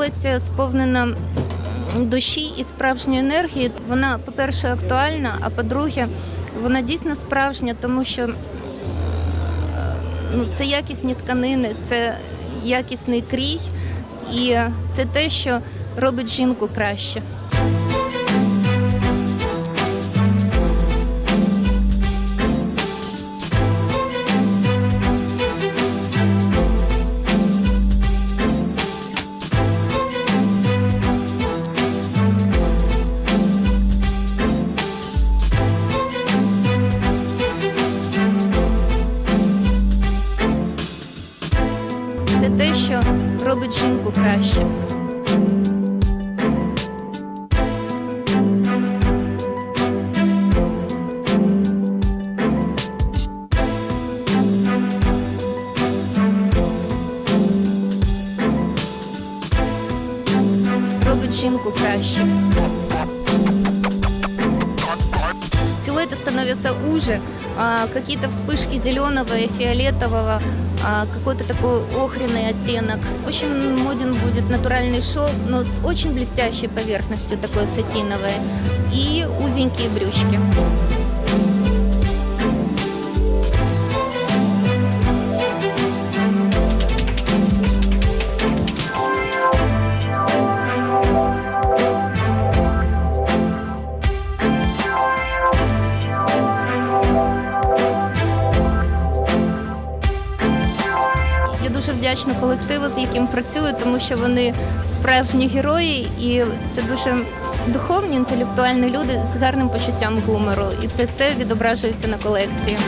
колекція сповнена душі і справжньої енергії. Вона, по-перше, актуальна, а по-друге, вона дійсно справжня, тому що е, ну, це якісні тканини, це якісний крій, і це те, що робить жінку краще. Це те, що робить жінку краще. Робить жінку краще. Силуэты становятся уже, а, какие-то вспышки зеленого и фиолетового, а, какой-то такой охренный оттенок. Очень моден будет натуральный шелк, но с очень блестящей поверхностью, такой сатиновой, и узенькие брючки. Вдячна колективу, з яким працюю, тому що вони справжні герої, і це дуже духовні, інтелектуальні люди з гарним почуттям гумору. І це все відображується на колекції.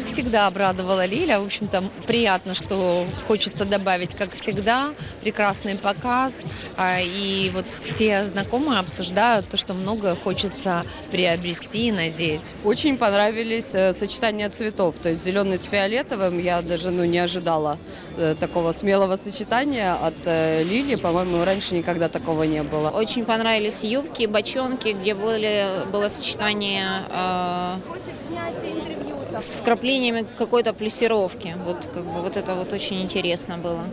Как всегда обрадовала Лиля. В общем-то, приятно, что хочется добавить, как всегда, прекрасный показ. А, И вот все знакомые обсуждают то, что много хочется приобрести и надеть. Очень понравились э, сочетания цветов, то есть зеленый с фиолетовым. Я даже ну, не ожидала э, такого смелого сочетания от э, Лили. По-моему, раньше никогда такого не было. Очень понравились юбки, бочонки, где были, было сочетание э, с вкраплениями какой-то плессировки. Вот, как бы, вот это вот очень интересно было.